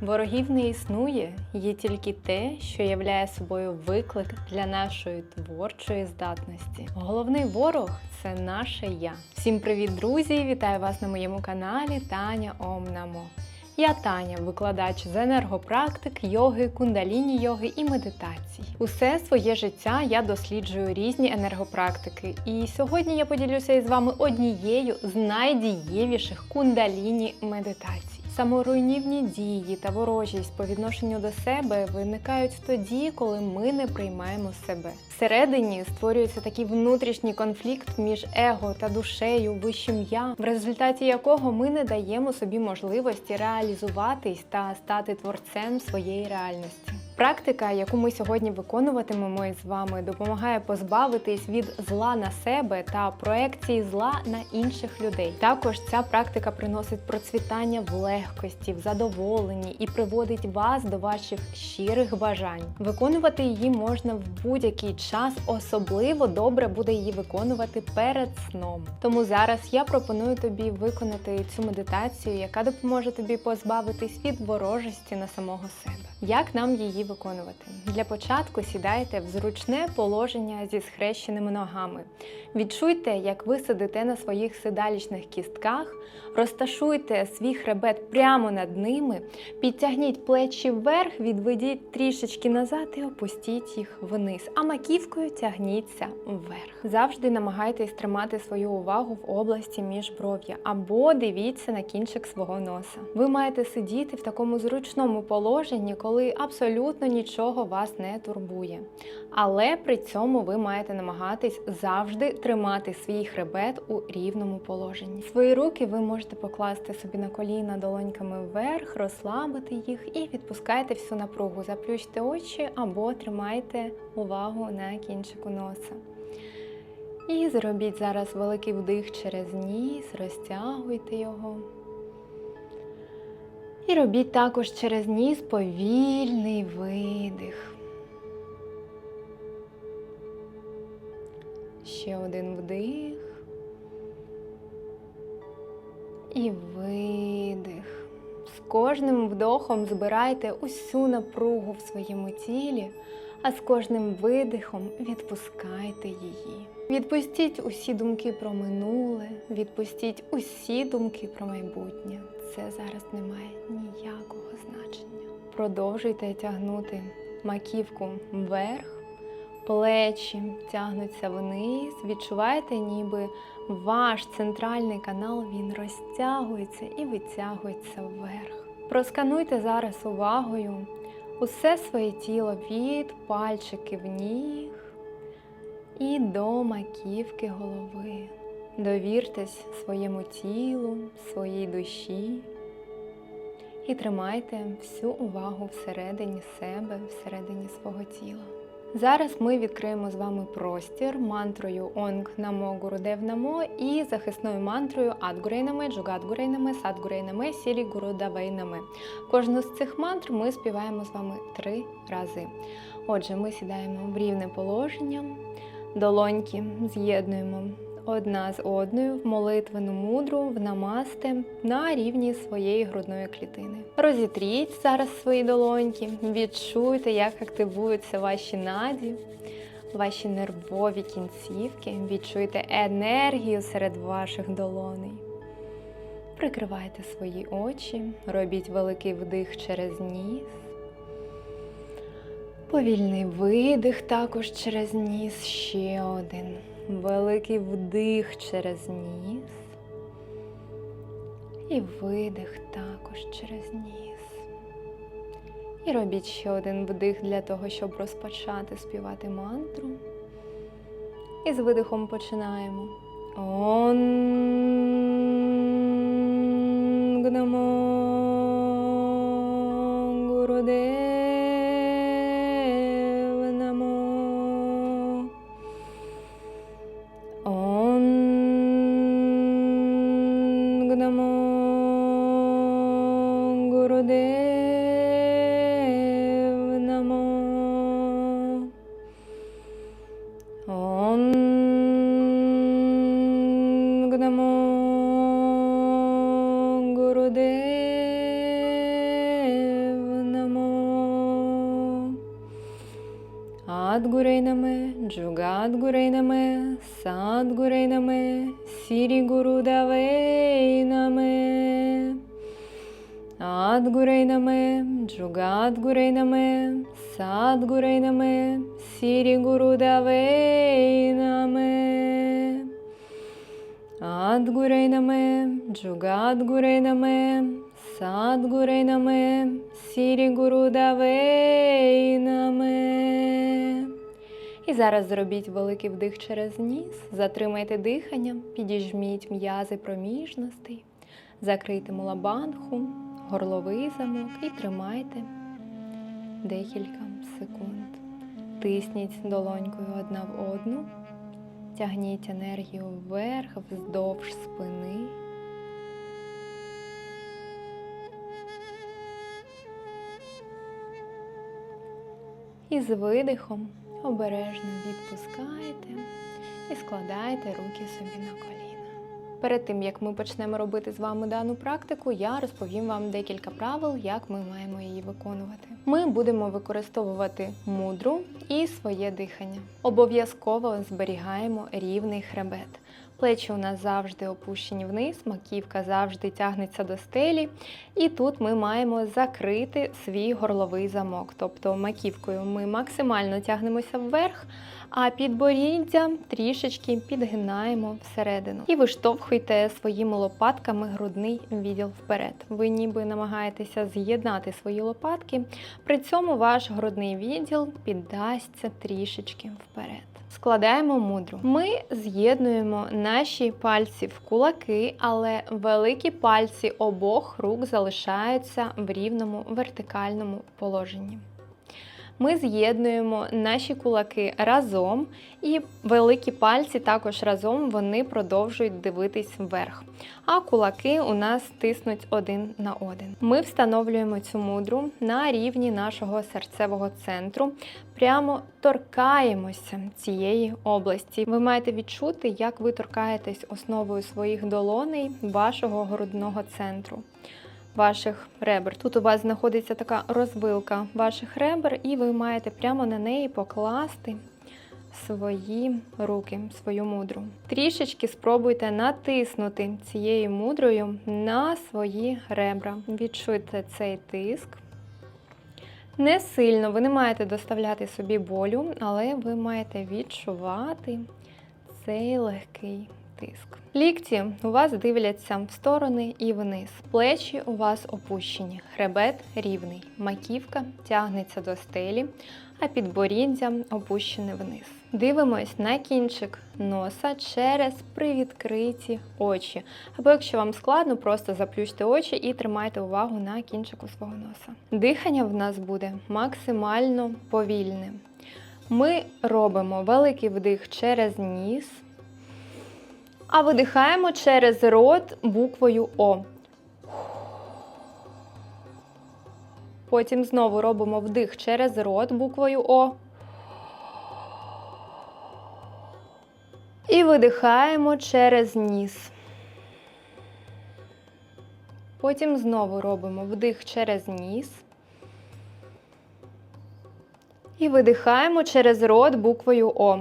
Ворогів не існує, є тільки те, що являє собою виклик для нашої творчої здатності. Головний ворог це наше я. Всім привіт, друзі! Вітаю вас на моєму каналі Таня Ом Намо. Я Таня, викладач з енергопрактик, йоги, кундаліні йоги і медитацій. Усе своє життя я досліджую різні енергопрактики. І сьогодні я поділюся із вами однією з найдієвіших кундаліні медитацій. Саморуйнівні дії та ворожість по відношенню до себе виникають тоді, коли ми не приймаємо себе. Всередині створюється такий внутрішній конфлікт між его та душею, вищим я, в результаті якого ми не даємо собі можливості реалізуватись та стати творцем своєї реальності. Практика, яку ми сьогодні виконуватимемо із вами, допомагає позбавитись від зла на себе та проекції зла на інших людей. Також ця практика приносить процвітання в легкості, в задоволенні і приводить вас до ваших щирих бажань. Виконувати її можна в будь-який час, особливо добре буде її виконувати перед сном. Тому зараз я пропоную тобі виконати цю медитацію, яка допоможе тобі позбавитись від ворожості на самого себе. Як нам її виконувати? Для початку сідайте в зручне положення зі схрещеними ногами. Відчуйте, як ви сидите на своїх сидалічних кістках, розташуйте свій хребет прямо над ними, підтягніть плечі вверх, відведіть трішечки назад і опустіть їх вниз, а маківкою тягніться вверх. Завжди намагайтесь тримати свою увагу в області міжбров'я або дивіться на кінчик свого носа. Ви маєте сидіти в такому зручному положенні, коли абсолютно нічого вас не турбує. Але при цьому ви маєте намагатись завжди тримати свій хребет у рівному положенні. Свої руки ви можете покласти собі на коліна долоньками вверх, розслабити їх і відпускайте всю напругу. Заплющте очі або тримайте увагу на кінчику носа. І зробіть зараз великий вдих через ніс, розтягуйте його. І робіть також через ніс повільний видих. Ще один вдих. І видих. З кожним вдохом збирайте усю напругу в своєму тілі, а з кожним видихом відпускайте її. Відпустіть усі думки про минуле, відпустіть усі думки про майбутнє. Це зараз не має ніякого значення. Продовжуйте тягнути маківку вверх, плечі тягнуться вниз. Відчуваєте, ніби ваш центральний канал він розтягується і витягується вверх. Проскануйте зараз увагою усе своє тіло від пальчиків ніг і до маківки голови. Довіртесь своєму тілу, своїй душі і тримайте всю увагу всередині себе, всередині свого тіла. Зараз ми відкриємо з вами простір мантрою Онг Намо Гурудев Намо і захисною мантрою Адгурейнаме, Джугадгурейнаме, Садгурейнаме, Сілі Гурудавейнаме. Кожну з цих мантр ми співаємо з вами три рази. Отже, ми сідаємо в рівне положення, долоньки з'єднуємо одна з одною в молитвену мудру, в намасте на рівні своєї грудної клітини. Розітріть зараз свої долоньки, відчуйте, як активуються ваші наді, ваші нервові кінцівки, відчуйте енергію серед ваших долоней. Прикривайте свої очі, робіть великий вдих через ніс. Повільний видих також через ніс, ще один. Великий вдих через ніс. І видих також через ніс. І робіть ще один вдих для того, щоб розпочати співати мантру. І з видихом починаємо. Онг намо Гурудев Садгурейнаме, Джугадгурейнаме, Садгурейнаме, Сірігурудавейнаме. Адгурейнаме, Джугадгурейнаме, Садгурейнаме, Сірігурудавейнаме. Адгурейнаме, Джугадгурейнаме, Садгурейнаме, Сірігурудавейнаме. І зараз зробіть великий вдих через ніс, затримайте дихання, підіжміть м'язи проміжностей, закрийте мулабанху, горловий замок і тримайте декілька секунд. Тисніть долонькою одна в одну, тягніть енергію вверх, вздовж спини. І з видихом обережно відпускайте і складайте руки собі на коліна. Перед тим як ми почнемо робити з вами дану практику, я розповім вам декілька правил, як ми маємо її виконувати. Ми будемо використовувати мудру і своє дихання. Обов'язково зберігаємо рівний хребет. Плечі у нас завжди опущені вниз, маківка завжди тягнеться до стелі. І тут ми маємо закрити свій горловий замок. Тобто маківкою ми максимально тягнемося вверх, а підборіддя трішечки підгинаємо всередину. І виштовхуйте своїми лопатками грудний відділ вперед. Ви ніби намагаєтеся з'єднати свої лопатки, при цьому ваш грудний відділ піддасться трішечки вперед. Складаємо мудру. Ми з'єднуємо наші пальці в кулаки, але великі пальці обох рук залишаються в рівному вертикальному положенні. Ми з'єднуємо наші кулаки разом, і великі пальці також разом вони продовжують дивитись вверх. А кулаки у нас тиснуть один на один. Ми встановлюємо цю мудру на рівні нашого серцевого центру, прямо торкаємося цієї області. Ви маєте відчути, як ви торкаєтесь основою своїх долоней вашого грудного центру ваших ребер. Тут у вас знаходиться така розвилка ваших ребер, і ви маєте прямо на неї покласти свої руки, свою мудру. Трішечки спробуйте натиснути цією мудрою на свої ребра. Відчуйте цей тиск. Не сильно, ви не маєте доставляти собі болю, але ви маєте відчувати цей легкий тиск. Лікті у вас дивляться в сторони і вниз. Плечі у вас опущені, хребет рівний, маківка тягнеться до стелі, а підборіддя опущене вниз. Дивимось на кінчик носа через привідкриті очі. Або якщо вам складно, просто заплющте очі і тримайте увагу на кінчику свого носа. Дихання в нас буде максимально повільним. Ми робимо великий вдих через ніс. А видихаємо через рот буквою О. Потім знову робимо вдих через рот буквою О. І видихаємо через ніс. Потім знову робимо вдих через ніс. І видихаємо через рот буквою О.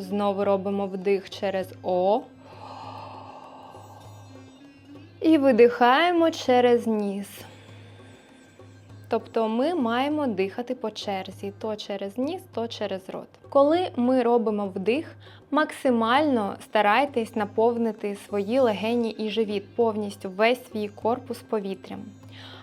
Знову робимо вдих через О. І видихаємо через ніс. Тобто ми маємо дихати по черзі, то через ніс, то через рот. Коли ми робимо вдих, максимально старайтесь наповнити свої легені і живіт, повністю весь свій корпус повітрям.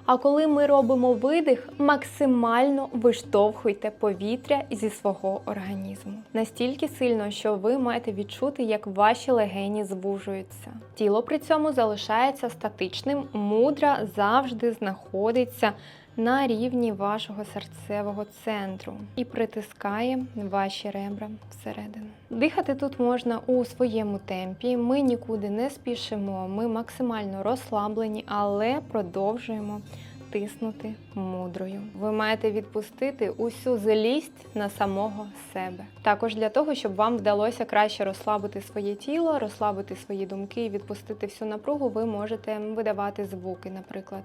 А коли ми робимо видих, максимально виштовхуйте повітря зі свого організму. Настільки сильно, що ви маєте відчути, як ваші легені звужуються. Тіло при цьому залишається статичним, мудра завжди знаходиться на рівні вашого серцевого центру і притискає ваші ребра всередину. Дихати тут можна у своєму темпі. Ми нікуди не спішимо, ми максимально розслаблені, але продовжуємо. Тиснути мудрою. Ви маєте відпустити усю злість на самого себе. Також для того, щоб вам вдалося краще розслабити своє тіло, розслабити свої думки і відпустити всю напругу, ви можете видавати звуки, наприклад.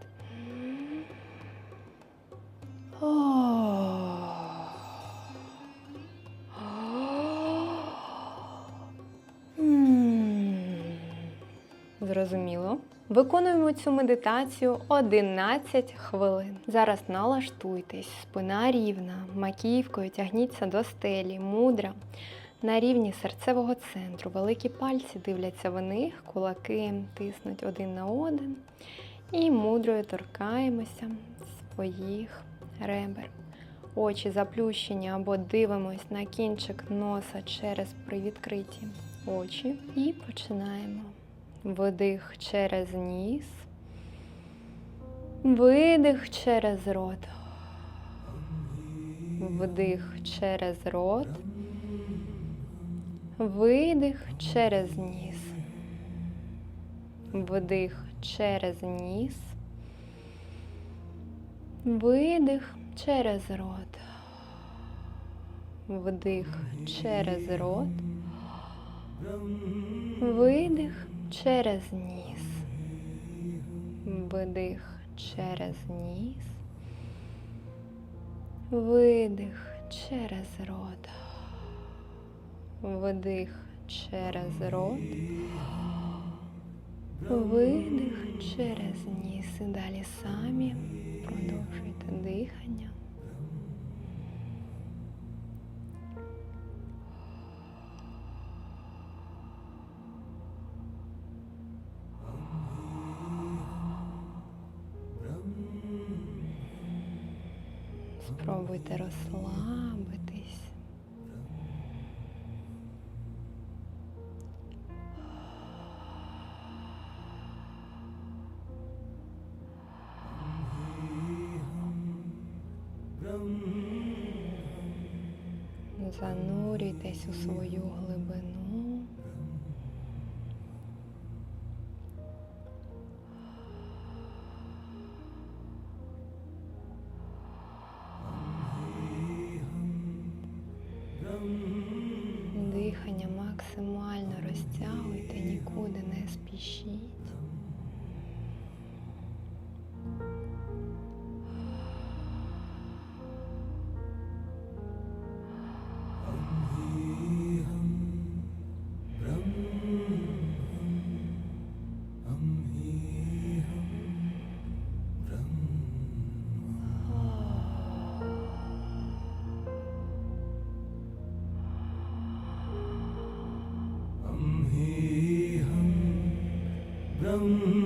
Зрозуміло. Виконуємо цю медитацію 11 хвилин. Зараз налаштуйтесь, спина рівна, маківкою тягніться до стелі, мудра. На рівні серцевого центру. Великі пальці дивляться в них, кулаки тиснуть один на один. І мудрою торкаємося своїх ребер. Очі заплющені або дивимось на кінчик носа через привідкриті очі. І починаємо. Вдих через ніс. Видих через рот. Вдих через рот. Видих через ніс. Вдих через ніс. Видих через рот. Вдих через рот. Видих через ніс. Вдих через ніс. Видих через рот. Вдих через рот. Видих через ніс. І далі самі продовжуйте дихання. Спробуйте розслабитись. Занурюйтесь у свою ولم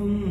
um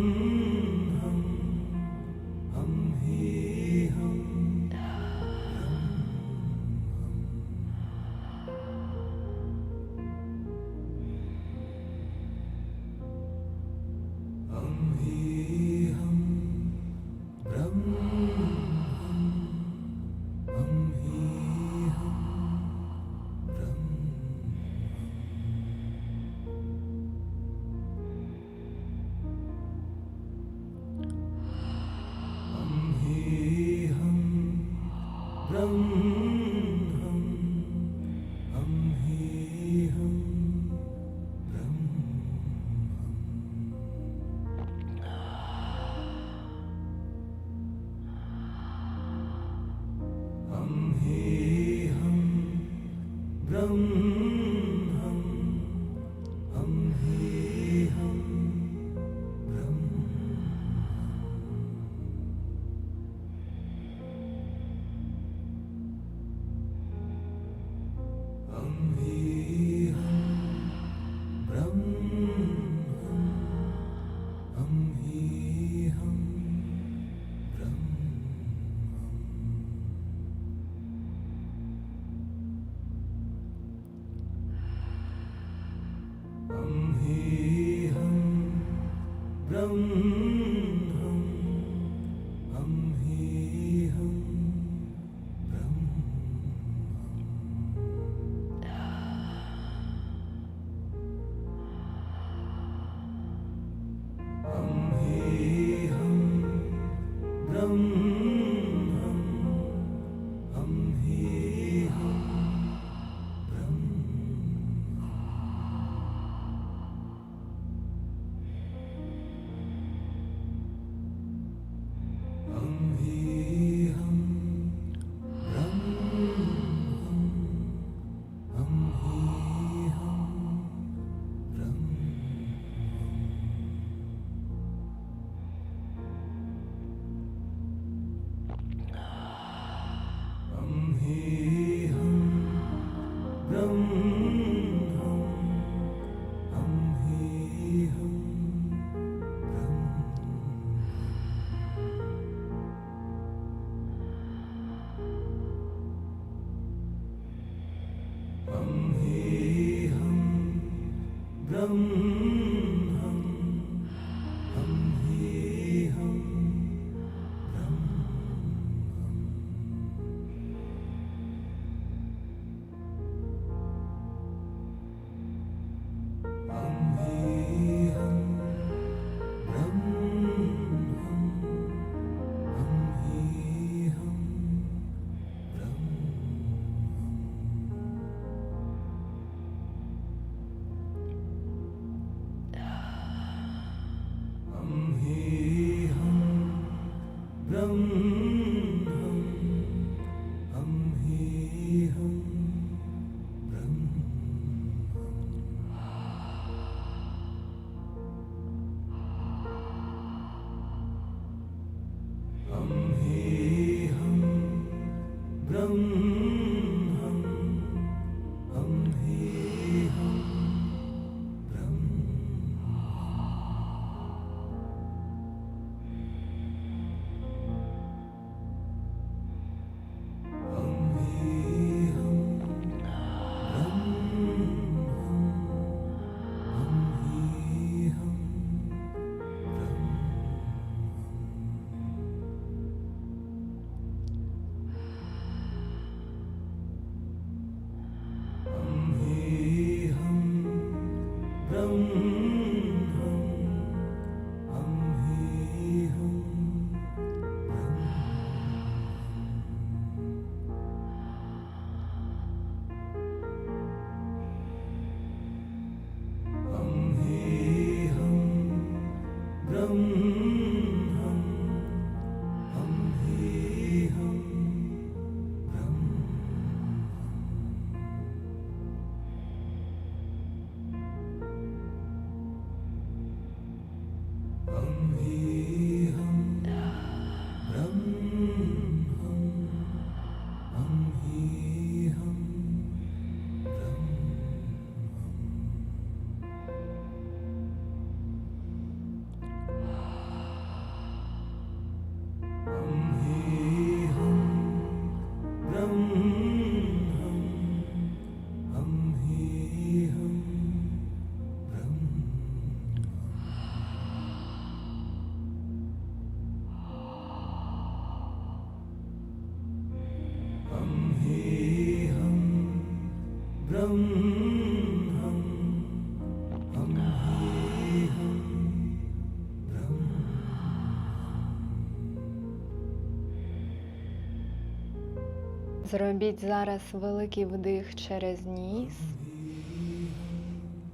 Зробіть зараз великий вдих через ніс.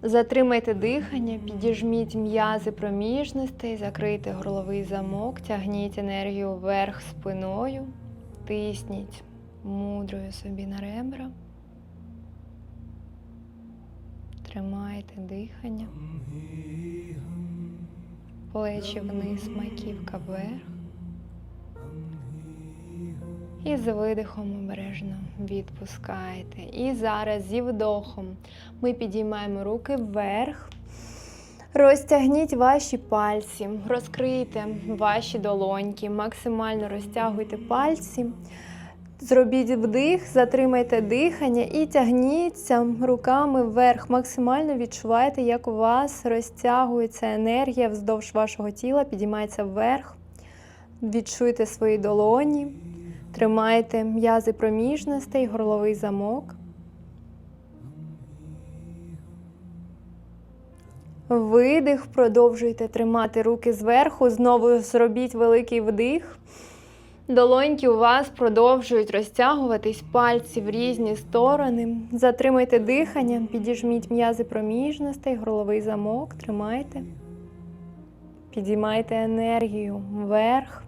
Затримайте дихання, підіжміть м'язи проміжностей, закрийте горловий замок, тягніть енергію вверх спиною, тисніть мудрою собі на ребра. Тримайте дихання. Плечі вниз, маківка вверх. І з видихом обережно відпускайте. І зараз зі вдохом ми підіймаємо руки вверх. Розтягніть ваші пальці, розкрийте ваші долоньки, максимально розтягуйте пальці. Зробіть вдих, затримайте дихання і тягніться руками вверх. Максимально відчувайте, як у вас розтягується енергія вздовж вашого тіла, підіймається вверх. Відчуйте свої долоні. Тримайте м'язи проміжностей, горловий замок. Видих, продовжуйте тримати руки зверху. Знову зробіть великий вдих. Долоньки у вас продовжують розтягуватись пальці в різні сторони. Затримайте дихання, підіжміть м'язи проміжностей, горловий замок, тримайте. Підіймайте енергію вверх.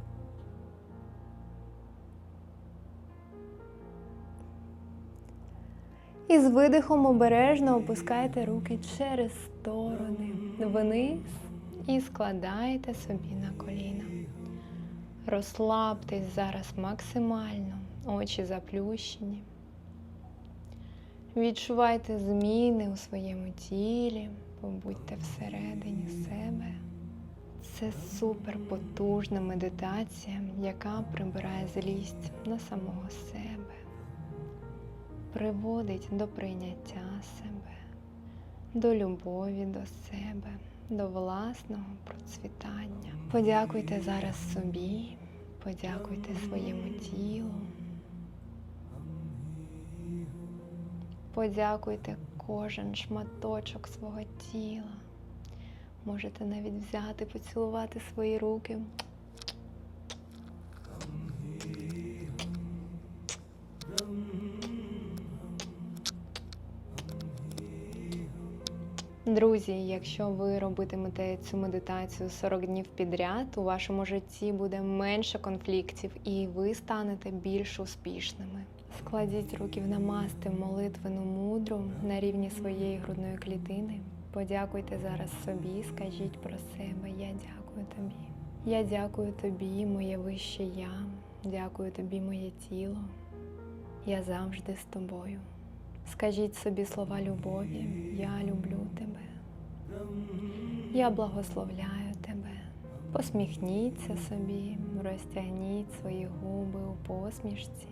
І з видихом обережно опускайте руки через сторони вниз і складайте собі на коліна. Розслабтесь зараз максимально, очі заплющені. Відчувайте зміни у своєму тілі, побудьте всередині себе. Це супер потужна медитація, яка прибирає злість на самого себе приводить до прийняття себе, до любові до себе, до власного процвітання. Подякуйте зараз собі, подякуйте своєму тілу. Подякуйте кожен шматочок свого тіла. Можете навіть взяти, поцілувати свої руки. Друзі, якщо ви робитимете цю медитацію 40 днів підряд, у вашому житті буде менше конфліктів і ви станете більш успішними. Складіть руки в намасти молитвену мудру на рівні своєї грудної клітини. Подякуйте зараз собі, скажіть про себе. Я дякую тобі. Я дякую тобі, моє вище я. Дякую тобі, моє тіло. Я завжди з тобою. Скажіть собі слова любові, я люблю тебе. Я благословляю тебе. Посміхніться собі, розтягніть свої губи у посмішці.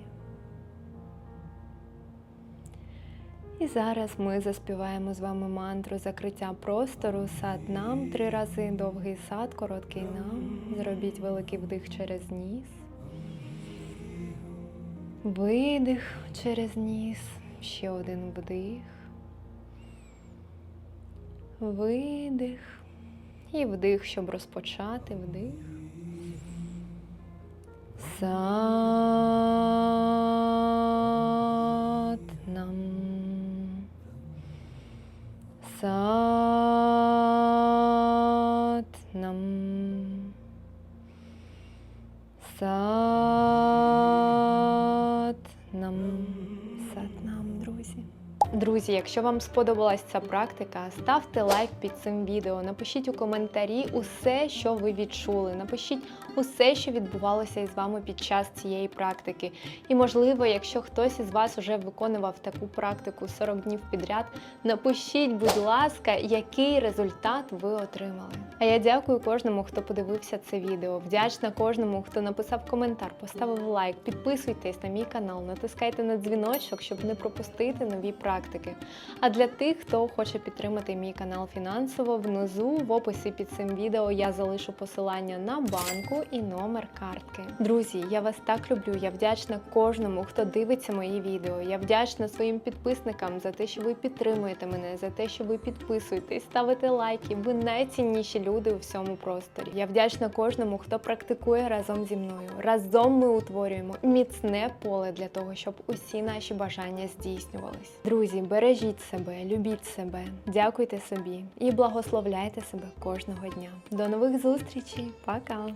І зараз ми заспіваємо з вами мантру закриття простору сад нам три рази довгий сад, короткий нам. Зробіть великий вдих через ніс. Видих через ніс. Ще один вдих, видих і вдих, щоб розпочати вдих. Сат нам. Друзі, якщо вам сподобалась ця практика, ставте лайк під цим відео, напишіть у коментарі усе, що ви відчули. Напишіть усе, що відбувалося із вами під час цієї практики. І, можливо, якщо хтось із вас вже виконував таку практику 40 днів підряд, напишіть, будь ласка, який результат ви отримали. А я дякую кожному, хто подивився це відео. Вдячна кожному, хто написав коментар, поставив лайк, підписуйтесь на мій канал, натискайте на дзвіночок, щоб не пропустити нові практики. А для тих, хто хоче підтримати мій канал фінансово, внизу в описі під цим відео я залишу посилання на банку і номер картки. Друзі, я вас так люблю. Я вдячна кожному, хто дивиться мої відео. Я вдячна своїм підписникам за те, що ви підтримуєте мене, за те, що ви підписуєтесь, ставите лайки. Ви найцінніші люди у всьому просторі. Я вдячна кожному, хто практикує разом зі мною. Разом ми утворюємо міцне поле для того, щоб усі наші бажання здійснювались. Друзі, бережіть себе, любіть себе, дякуйте собі і благословляйте себе кожного дня. До нових зустрічей, пока!